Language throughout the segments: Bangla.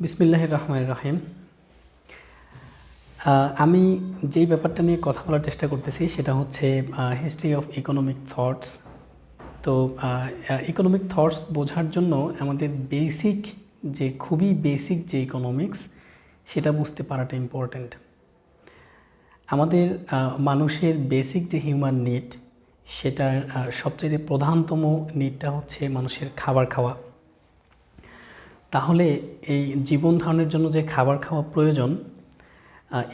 বিসমিল্লাহ রহমান রহিম। আমি যেই ব্যাপারটা নিয়ে কথা বলার চেষ্টা করতেছি সেটা হচ্ছে হিস্ট্রি অফ ইকোনমিক থটস তো ইকোনমিক থটস বোঝার জন্য আমাদের বেসিক যে, খুবই বেসিক যে ইকোনমিক্স সেটা বুঝতে পারাটা ইম্পর্ট্যান্ট আমাদের মানুষের বেসিক যে হিউম্যান নিড সেটার সবচেয়ে প্রধানতম নিডটা হচ্ছে মানুষের খাবার খাওয়া। তাহলে এই জীবন ধারণের জন্য যে খাবার খাওয়া প্রয়োজন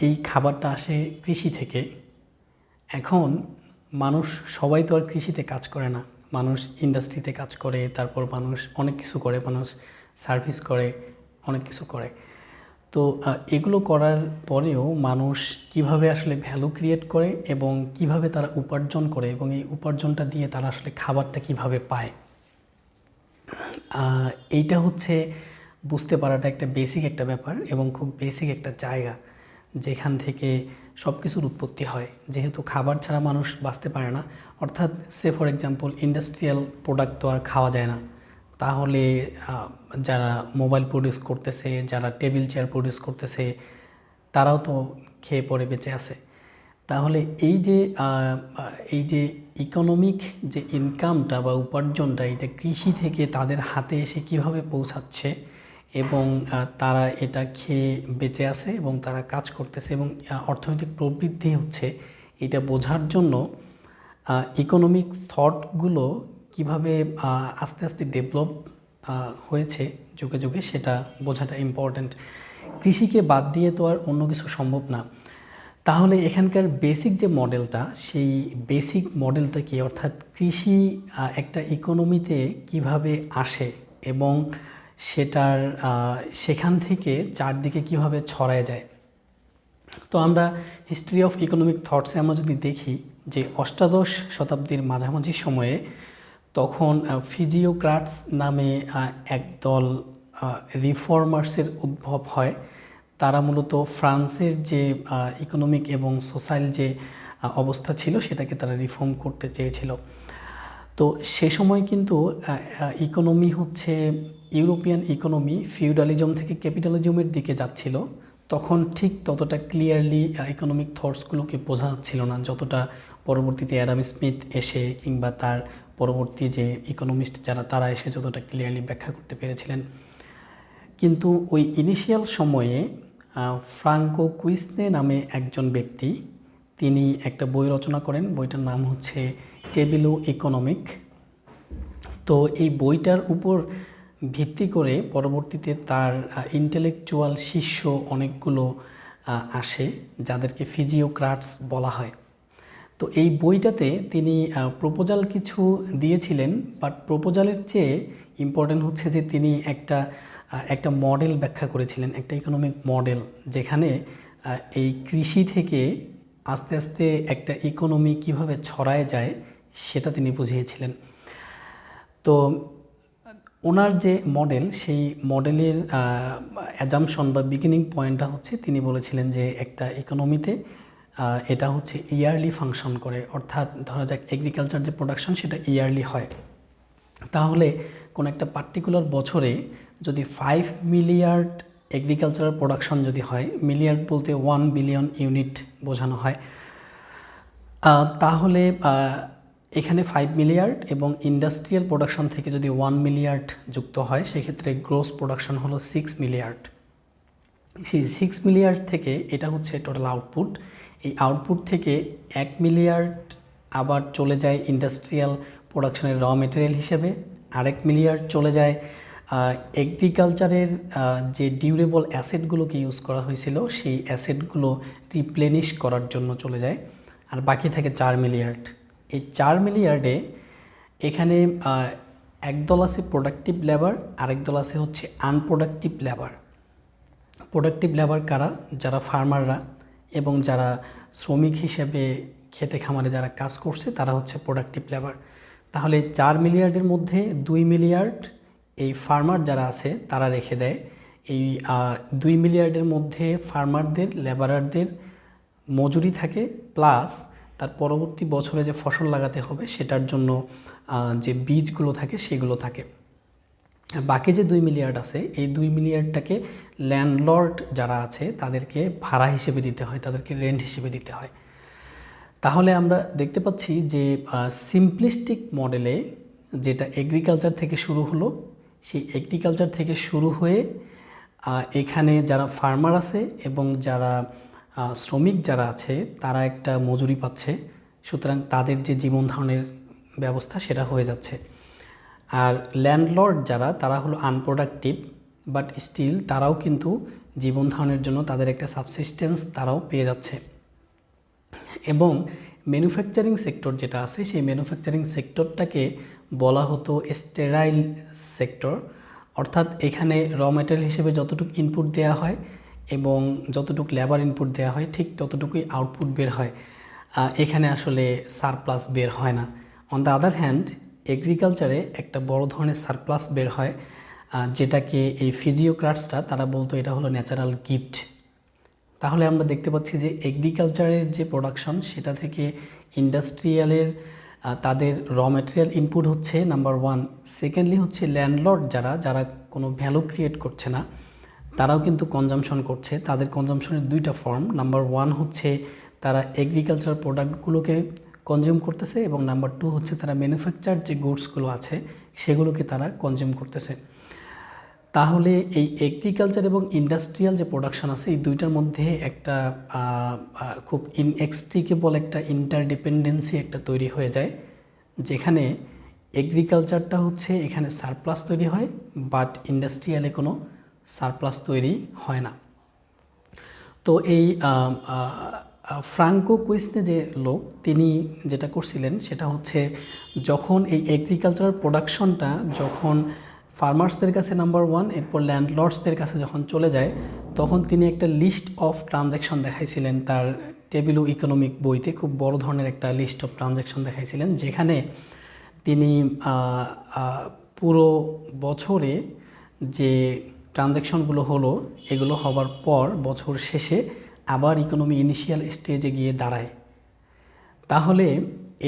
এই খাবারটা আসে কৃষি থেকে। এখন মানুষ, সবাই তো আর কৃষিতে কাজ করে না। মানুষ ইন্ডাস্ট্রিতে কাজ করে, তারপর মানুষ অনেক কিছু করে, মানুষ সার্ভিস করে, অনেক কিছু করে। তো এগুলো করার পরেও মানুষ কীভাবে আসলে ভ্যালু ক্রিয়েট করে এবং কীভাবে তারা উপার্জন করে এবং এই উপার্জনটা দিয়ে তারা আসলে খাবারটা কীভাবে পায়? এইটা হচ্ছে বুঝতে পারাটা একটা বেসিক একটা ব্যাপার এবং খুব বেসিক একটা জায়গা যেখান থেকে সব কিছুর উৎপত্তি হয়। যেহেতু খাবার ছাড়া মানুষ বাঁচতে পারে না, অর্থাৎ সে ফর এক্সাম্পল ইন্ডাস্ট্রিয়াল প্রোডাক্ট তো আর খাওয়া যায় না। তাহলে যারা মোবাইল প্রডিউস করতেছে, যারা টেবিল চেয়ার প্রডিউস করতেছে, তারাও তো খেয়ে পরে বেঁচে আছে। তাহলে এই যে এই যে ইকোনমিক যে ইনকামটা বা উপার্জনটা, এটা কৃষি থেকে তাদের হাতে এসে কীভাবে পৌঁছাচ্ছে এবং তারা এটা খেয়ে বেঁচে আছে এবং তারা কাজ করতেছে এবং অর্থনৈতিক প্রবৃদ্ধি হচ্ছে। এটা বোঝার জন্য ইকোনমিক থটগুলো কীভাবে আস্তে আস্তে ডেভেলপ হয়েছে যুগে যুগে সেটা বোঝাটা ইম্পর্ট্যান্ট কৃষিকে বাদ দিয়ে তো আর অন্য কিছু সম্ভব না। তাহলে এখানকার বেসিক যে মডেলটা, সেই বেসিক মডেলটা কি? অর্থাৎ কৃষি একটা ইকোনমিতে কীভাবে আসে এবং সেটার সেখান থেকে চারদিকে কীভাবে ছড়ায় যায়। তো আমরা হিস্ট্রি অফ ইকোনমিক থটসে আমরা যদি দেখি যে অষ্টাদশ শতাব্দীর মাঝামাঝি সময়ে তখন ফিজিওক্রাটস নামে একদল রিফর্মার্সের উদ্ভব হয়। তারা মূলত ফ্রান্সের যে ইকোনমিক এবং সোশ্যাল যে অবস্থা ছিল সেটাকে তারা রিফর্ম করতে চেয়েছিল। তো সে সময় কিন্তু ইকোনমি হচ্ছে ইউরোপিয়ান ইকোনমি ফিউডালিজম থেকে ক্যাপিটালিজমের দিকে যাচ্ছিল। তখন ঠিক ততটা ক্লিয়ারলি ইকোনমিক থটসগুলোকে বোঝা যাচ্ছিল না যতটা পরবর্তীতে অ্যাডাম স্মিথ এসে কিংবা তার পরবর্তী যে ইকোনমিস্ট যারা, তারা এসে যতটা ক্লিয়ারলি ব্যাখ্যা করতে পেরেছিলেন। কিন্তু ওই ইনিশিয়াল সময়ে ফ্রাঙ্কো কুইসনে নামে একজন ব্যক্তি, তিনি একটা বই রচনা করেন। বইটার নাম হচ্ছে টেবিলো ইকোনমিক তো এই বইটার উপর ভিত্তি করে পরবর্তীতে তার ইন্টেলেকচুয়াল শিষ্য অনেকগুলো আসে, যাদেরকে ফিজিওক্রাটস বলা হয়। তো এই বইটাতে তিনি প্রপোজাল কিছু দিয়েছিলেন বাট প্রপোজালের চেয়ে ইম্পর্টেন্ট হচ্ছে যে তিনি একটা একটা মডেল ব্যাখ্যা করেছিলেন, একটা ইকোনমিক মডেল যেখানে এই কৃষি থেকে আস্তে আস্তে একটা ইকোনমি কীভাবে ছড়ায় যায় সেটা তিনি বুঝিয়েছিলেন। তো ওনার যে মডেল সেই মডেলের অ্যাজামশন বা বিগিনিং পয়েন্টটা হচ্ছে তিনি বলেছিলেন যে একটা ইকোনমিতে এটা হচ্ছে ইয়ারলি ফাংশন করে। অর্থাৎ ধরা যাক এগ্রিকালচার যে প্রোডাকশন সেটা ইয়ারলি হয়। তাহলে কোনো একটা পার্টিকুলার বছরে যদি ফাইভ মিলিয়ার্ড এগ্রিকালচারাল প্রোডাকশন যদি হয় মিলিয়ার্ড বলতে ওয়ান বিলিয়ন ইউনিট বোঝানো হয় তাহলে এখানে ফাইভ মিলিয়ার্ড এবং ইন্ডাস্ট্রিয়াল প্রোডাকশন থেকে যদি ওয়ান মিলিয়ার্ড যুক্ত হয়, সেক্ষেত্রে গ্রোস প্রোডাকশন হলো সিক্স মিলিয়ার্ড সেই সিক্স মিলিয়ার্ড থেকে এটা হচ্ছে টোটাল আউটপুট এই আউটপুট থেকে এক মিলিয়ার্ড আবার চলে যায় ইন্ডাস্ট্রিয়াল প্রোডাকশনের র মেটেরিয়াল হিসেবে, আরেক মিলিয়ার্ড চলে যায় এগ্রিকালচারের যে ডিউরেবল অ্যাসেটগুলোকে ইউজ করা হয়েছিল, সেই অ্যাসেটগুলো রিপ্লেনিশ করার জন্য চলে যায়। আর বাকি থাকে চার মিলিয়ার্ড এই চার মিলিয়ার্ডে এখানে একদল আছে প্রোডাক্টিভ লেবার আরেক দল আছে হচ্ছে আনপ্রোডাক্টিভ লেবার প্রোডাক্টিভ লেবার কারা? যারা ফার্মাররা এবং যারা শ্রমিক হিসেবে খেতে খামারে যারা কাজ করছে, তারা হচ্ছে প্রোডাক্টিভ লেবার তাহলে চার মিলিয়ার্ডের মধ্যে দুই মিলিয়ার্ড এই ফার্মার যারা আছে, তারা রেখে দেয়। এই দুই মিলিয়ার্ডের মধ্যে ফার্মারদের লেবারারদের মজুরি থাকে প্লাস তার পরবর্তী বছরে যে ফসল লাগাতে হবে সেটার জন্য যে বীজগুলো থাকে সেগুলো থাকে। বাকি যে দুই মিলিয়ার্ড আছে, এই দুই মিলিয়ার্ডটাকে ল্যান্ডলর্ড যারা আছে তাদেরকে ভাড়া হিসেবে দিতে হয়, তাদেরকে রেন্ট হিসেবে দিতে হয়। তাহলে আমরা দেখতে পাচ্ছি যে সিম্পলিস্টিক মডেলে যেটা এগ্রিকালচার থেকে শুরু হলো, সেই এগ্রিকালচার থেকে শুরু হয়ে এখানে যারা ফার্মার আছে এবং যারা শ্রমিক যারা আছে, তারা একটা মজুরি পাচ্ছে। সুতরাং তাদের যে জীবন ধারণের ব্যবস্থা সেটা হয়ে যাচ্ছে। আর ল্যান্ডলর্ড যারা, তারা হলো আনপ্রোডাক্টিভ বাট স্টিল তারাও কিন্তু জীবন ধারণের জন্য তাদের একটা সাবসিস্টেন্স তারাও পেয়ে যাচ্ছে। এবং ম্যানুফ্যাকচারিং সেক্টর যেটা আছে, সেই ম্যানুফ্যাকচারিং সেক্টরটাকে বলা হতো স্টেরাইল সেক্টর অর্থাৎ এখানে র ম্যাটেরিয়াল হিসেবে যতটুকু ইনপুট দেওয়া হয় এবং যতটুকু লেবার ইনপুট দেওয়া হয়, ঠিক ততটুকুই আউটপুট বের হয়। এখানে আসলে সারপ্লাস বের হয় না। অন দ্য আদার হ্যান্ড এগ্রিকালচারে একটা বড় ধরনের সারপ্লাস বের হয় যেটাকে এই ফিজিওক্রাটসরা তারা বলতো এটা হলো ন্যাচারাল গিফট তাহলে আমরা দেখতে পাচ্ছি যে এগ্রিকালচারের যে প্রোডাকশন সেটা থেকে ইন্ডাস্ট্রিয়ালের তাদের র ম্যাটেরিয়াল ইনপুট হচ্ছে নাম্বার ওয়ান সেকেন্ডলি হচ্ছে ল্যান্ডলর্ড যারা যারা কোনো ভ্যালু ক্রিয়েট করছে না। তারাও কিন্তু কনজামশন করছে। তাদের কনজামশনের দুইটা ফর্ম নাম্বার ওয়ান হচ্ছে তারা এগ্রিকালচার প্রোডাক্টগুলোকে কনজিউম করতেছে এবং নাম্বার টু হচ্ছে তারা ম্যানুফ্যাকচার যে গুডসগুলো আছে, সেগুলোকে তারা কনজিউম করতেছে। তাহলে এই এগ্রিকালচার এবং ইন্ডাস্ট্রিয়াল যে প্রোডাকশন আছে, এই দুইটার মধ্যে একটা খুব ইনএক্সট্রিকেবল একটা ইন্টারডিপেন্ডেন্সি একটা তৈরি হয়ে যায়, যেখানে এগ্রিকালচারটা হচ্ছে এখানে সারপ্লাস তৈরি হয় বাট ইন্ডাস্ট্রিয়ালে কোনো সারপ্লাস তৈরি হয় না। তো এই ফ্রাঙ্কো কুইসনে যে লোক, তিনি যেটা করছিলেন সেটা হচ্ছে যখন এই এগ্রিকালচারাল প্রোডাকশনটা যখন ফার্মার্সদের কাছে নাম্বার ওয়ান এরপর ল্যান্ডলর্ডসদের কাছে যখন চলে যায়, তখন তিনি একটা লিস্ট অফ ট্রানজ্যাকশন দেখাইছিলেন। তার টেবিলো ইকোনমিক বইতে খুব বড় ধরনের একটা লিস্ট অফ ট্রানজ্যাকশন দেখাইছিলেন, যেখানে তিনি পুরো বছরে যে ট্রানজ্যাকশনগুলো হলো, এগুলো হবার পর বছর শেষে আবার ইকোনমি ইনিশিয়াল স্টেজে গিয়ে দাঁড়ায়। তাহলে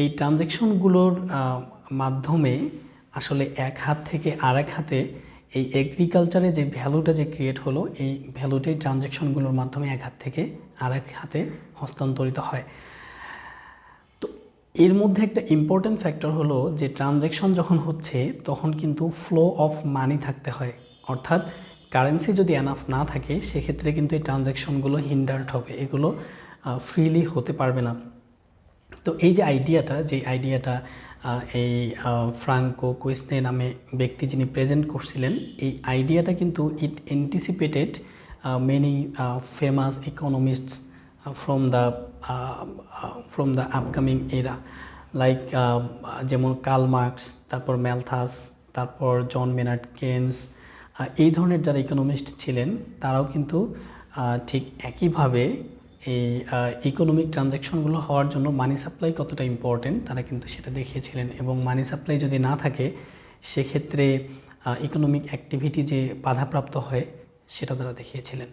এই ট্রানজ্যাকশনগুলোর মাধ্যমে আসলে এক হাত থেকে আরেক হাতে এই এগ্রিকালচারে যে ভ্যালুটা যে ক্রিয়েট হলো, এই ভ্যালুটাই ট্রানজ্যাকশনগুলোর মাধ্যমে এক হাত থেকে আরেক হাতে হস্তান্তরিত হয়। তো এর মধ্যে একটা ইম্পর্ট্যান্ট ফ্যাক্টর হলো যে ট্রানজ্যাকশন যখন হচ্ছে, তখন কিন্তু ফ্লো অফ মানি থাকতে হয়। অর্থাৎ কারেন্সি যদি এনাফ না থাকে, সেক্ষেত্রে কিন্তু এই ট্রানজ্যাকশনগুলো হিন্ডার্ড হবে এগুলো ফ্রিলি হতে পারবে না। তো এই যে আইডিয়াটা যে আইডিয়াটা এই ফ্রাঙ্কো কুইসনে নামে ব্যক্তি যিনি প্রেজেন্ট করছিলেন, এই আইডিয়াটা কিন্তু it anticipated many famous economists from the from the upcoming এরা লাইক যেমন কার্ল মার্কস তারপর ম্যালথাস তারপর জন মেনার্ড কেন্স এই ধরনের যারা ইকোনমিস্ট ছিলেন, তারাও কিন্তু ঠিক একইভাবে এই ইকোনমিক ট্রানজ্যাকশনগুলো হওয়ার জন্য মানি সাপ্লাই কতটা ইম্পর্টেন্ট তারা কিন্তু সেটা দেখিয়েছিলেন। এবং মানি সাপ্লাই যদি না থাকে, সেক্ষেত্রে ইকোনমিক অ্যাক্টিভিটি যে বাধাপ্রাপ্ত হয়, সেটা তারা দেখিয়েছিলেন।